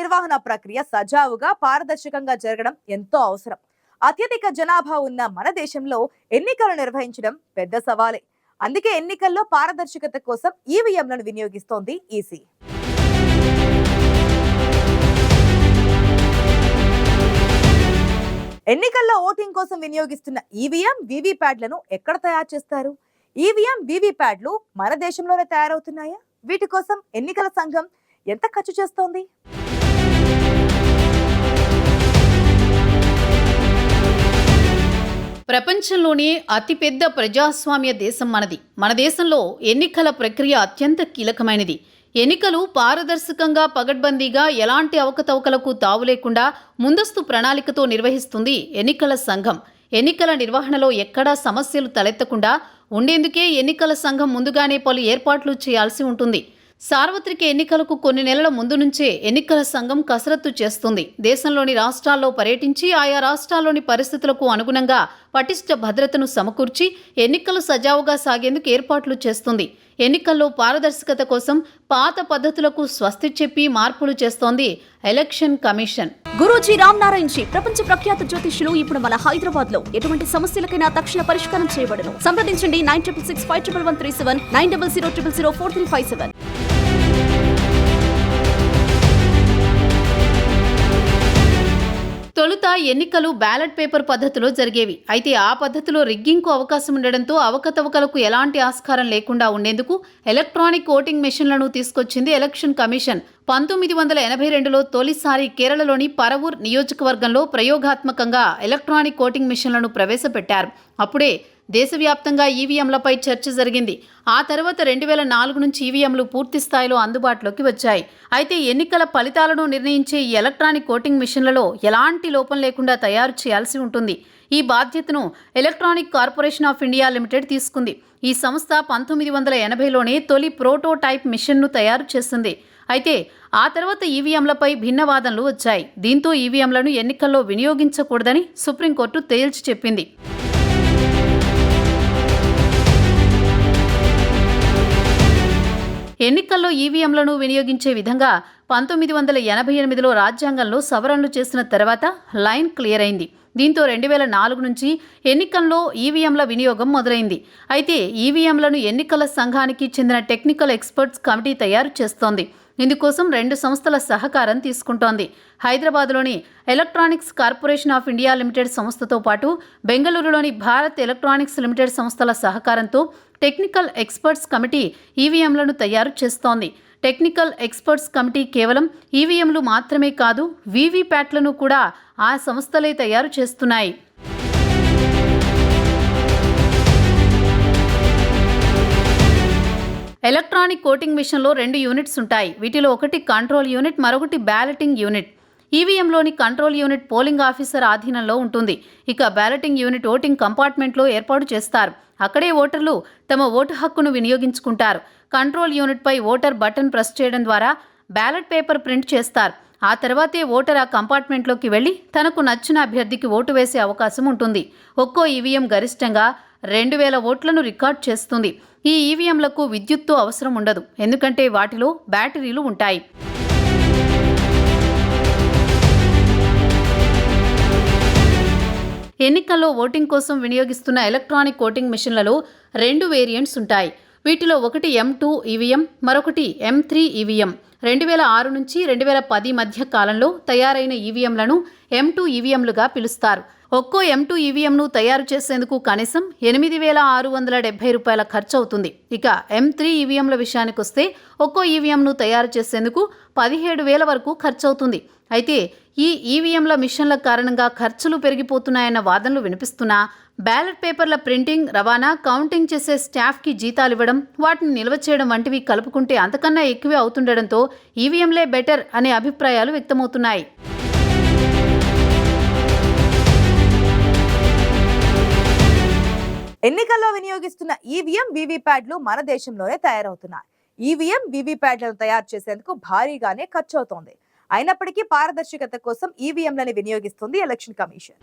నిర్వహణ ప్రక్రియ సజావుగా పారదర్శకంగా జరగడం ఎంతో అవసరం. అత్యధిక జనాభా ఉన్న మన దేశంలో ఎన్నికలు నిర్వహించడం పెద్ద సవాలే. అందుకే ఎన్నికల్లో పారదర్శకత కోసం ఈవీఎంలను వినియోగిస్తోంది ఈసీ. ఎన్నికల్లో ఓటింగ్ కోసం వినియోగిస్తున్న ఈవీఎం వీవీప్యాడ్లను ఎక్కడ తయారు చేస్తారు? ఈవీఎం వీవీప్యాడ్లు మన దేశంలోనే తయారవుతున్నాయా? వీటి కోసం ఎన్నికల సంఘం ఎంత ఖర్చు చేస్తోంది? ప్రపంచంలోనే అతిపెద్ద ప్రజాస్వామ్య దేశం మనది. మన దేశంలో ఎన్నికల ప్రక్రియ అత్యంత కీలకమైనది. ఎన్నికలు పారదర్శకంగా పగడ్బందీగా ఎలాంటి అవకతవకలకు తావులేకుండా ముందస్తు ప్రణాళికతో నిర్వహిస్తుంది ఎన్నికల సంఘం. ఎన్నికల నిర్వహణలో ఎక్కడా సమస్యలు తలెత్తకుండా ఉండేందుకే ఎన్నికల సంఘం ముందుగానే పలు ఏర్పాట్లు చేయాల్సి ఉంటుంది. సార్వత్రిక ఎన్నికలకు కొన్ని నెలల ముందు నుంచే ఎన్నికల సంఘం కసరత్తు చేస్తుంది. దేశంలోని రాష్ట్రాల్లో పర్యటించి ఆయా రాష్ట్రాల్లోని పరిస్థితులకు అనుగుణంగా పటిష్ట భద్రతను సమకూర్చి ఎన్నికలు సజావుగా సాగేందుకు ఏర్పాట్లు చేస్తుంది. ఎన్నికల్లో పారదర్శకత కోసం పాత పద్ధతులకు స్వస్తి చెప్పి మార్పులు చేస్తోంది ఎలక్షన్ కమిషన్. గురూజీ రామ్ నారాయణ్ జీ ప్రపంచ ప్రఖ్యాత జ్యోతిష్యులు ఇప్పుడు మన హైదరాబాద్లో ఎటువంటి సమస్యలకైనా తక్షణ పరిష్కారం చేయబడను. సంప్రదించండి nine triple six five triple one three seven nine double zero triple zero four three five seven. ఎన్నికలు బ్యాలెట్ పేపర్ పద్ధతిలో జరిగేవి. అయితే ఆ పద్ధతిలో రిగ్గింగ్కు అవకాశం ఉండడంతో అవకతవకలకు ఎలాంటి ఆస్కారం లేకుండా ఉండేందుకు ఎలక్ట్రానిక్ ఓటింగ్ మెషిన్లను తీసుకొచ్చింది ఎలక్షన్ కమిషన్. పంతొమ్మిది వందల ఎనభై రెండులో తొలిసారి కేరళలోని పరవూర్ నియోజకవర్గంలో ప్రయోగాత్మకంగా ఎలక్ట్రానిక్ ఓటింగ్ మిషన్లను ప్రవేశపెట్టారు. అప్పుడే దేశవ్యాప్తంగా ఈవీఎంలపై చర్చ జరిగింది. ఆ తర్వాత రెండు వేల నాలుగు నుంచి ఈవీఎంలు పూర్తి స్థాయిలో అందుబాటులోకి వచ్చాయి. అయితే ఎన్నికల ఫలితాలను నిర్ణయించే ఈ ఎలక్ట్రానిక్ ఓటింగ్ మిషన్లలో ఎలాంటి లోపం లేకుండా తయారు చేయాల్సి ఉంటుంది. ఈ బాధ్యతను electronic corporation of India limited తీసుకుంది. ఈ సంస్థ పంతొమ్మిది వందల ఎనభైలోనే తొలి ప్రోటోటైప్ మిషన్ను తయారు చేసింది. అయితే ఆ తర్వాత ఈవీఎంలపై భిన్న వాదనలు వచ్చాయి. దీంతో ఈవీఎంలను ఎన్నికల్లో వినియోగించకూడదని సుప్రీంకోర్టు తేల్చి చెప్పింది. ఎన్నికల్లో ఈవీఎంలను వినియోగించే విధంగా పంతొమ్మిది వందల ఎనభై ఎనిమిదిలో రాజ్యాంగంలో సవరణలు చేసిన తర్వాత లైన్ క్లియర్ అయింది. దీంతో రెండు వేల నాలుగు నుంచి ఎన్నికల్లో ఈవీఎంల వినియోగం మొదలైంది. అయితే ఈవీఎంలను ఎన్నికల సంఘానికి చెందిన టెక్నికల్ ఎక్స్పర్ట్స్ కమిటీ తయారు చేస్తోంది. ఇందుకోసం రెండు సంస్థల సహకారం తీసుకుంటోంది. హైదరాబాద్లోని electronics corporation of India limited సంస్థతో పాటు బెంగళూరులోని భారత్ ఎలక్ట్రానిక్స్ లిమిటెడ్ సంస్థల సహకారంతో టెక్నికల్ ఎక్స్పర్ట్స్ కమిటీ ఈవీఎంలను తయారు చేస్తోంది. టెక్నికల్ ఎక్స్పర్ట్స్ కమిటీ కేవలం ఈవీఎంలు మాత్రమే కాదు వీవీప్యాట్లను కూడా ఆ సంస్థలే తయారు చేస్తున్నాయి. ఎలక్ట్రానిక్ ఓటింగ్ మిషన్లో రెండు యూనిట్స్ ఉంటాయి. వీటిలో ఒకటి కంట్రోల్ యూనిట్ మరొకటి బ్యాలెటింగ్ యూనిట్. ఈవీఎంలోని కంట్రోల్ యూనిట్ పోలింగ్ ఆఫీసర్ ఆధీనంలో ఉంటుంది. ఇక బ్యాలెటింగ్ యూనిట్ ఓటింగ్ కంపార్ట్మెంట్లో ఏర్పాటు చేస్తారు. అక్కడే ఓటర్లు తమ ఓటు హక్కును వినియోగించుకుంటారు. కంట్రోల్ యూనిట్పై ఓటర్ బటన్ ప్రెస్ చేయడం ద్వారా బ్యాలెట్ పేపర్ ప్రింట్ చేస్తారు. ఆ తర్వాతే ఓటర్ ఆ కంపార్ట్మెంట్లోకి వెళ్ళి తనకు నచ్చిన అభ్యర్థికి ఓటు వేసే అవకాశం ఉంటుంది. ఒక్కో ఈవీఎం గరిష్టంగా రెండు వేల ఓట్లను రికార్డ్ చేస్తుంది. ఈ ఈవీఎంలకు విద్యుత్తు అవసరం ఉండదు. ఎందుకంటే వాటిలో బ్యాటరీలు ఉంటాయి. ఎన్నికల్లో ఓటింగ్ కోసం వినియోగిస్తున్న ఎలక్ట్రానిక్ ఓటింగ్ మిషన్లలో రెండు వేరియంట్స్ ఉంటాయి. వీటిలో ఒకటి ఎం టూ ఈవీఎం మరొకటి ఎం త్రీ ఈవీఎం రెండు వేల ఆరు నుంచి రెండు వేల పది మధ్య కాలంలో తయారైన ఈవీఎంలను ఎం టూ ఈవీఎంలుగా పిలుస్తారు. ఒక్కో ఎం టూ ఈవీఎంను తయారు చేసేందుకు కనీసం ఎనిమిది వేల ఆరు వందల డెబ్బై రూపాయల ఖర్చు అవుతుంది ఇక ఎం త్రీ ఈవీఎంల విషయానికి వస్తే ఒక్కో ఈవీఎంను తయారు చేసేందుకు పదిహేడు వేల వరకు ఖర్చు అవుతుంది అయితే ఈ ఈవీఎంల మిషన్ల కారణంగా ఖర్చులు పెరిగిపోతున్నాయన్న వాదనలు వినిపిస్తున్నా బ్యాలెట్ పేపర్ల ప్రింటింగ్ రవాణా కౌంటింగ్ చేసే స్టాఫ్కి జీతాలు ఇవ్వడం వాటిని నిల్వ చేయడం వంటివి కలుపుకుంటే అంతకన్నా ఎక్కువే అవుతుండడంతో ఈవీఎంలే బెటర్ అనే అభిప్రాయాలు వ్యక్తమవుతున్నాయి. ఎన్నికల్లో వినియోగిస్తున్న ఈవీఎం వీవీప్యాడ్లు మన దేశంలోనే తయారవుతున్నాయి. ఈవీఎం వీవీప్యాడ్లను తయారు చేసేందుకు భారీగానే ఖర్చు అవుతోంది అయినప్పటికీ పారదర్శకత కోసం ఈవీఎంలను వినియోగిస్తుంది ఎలక్షన్ కమిషన్.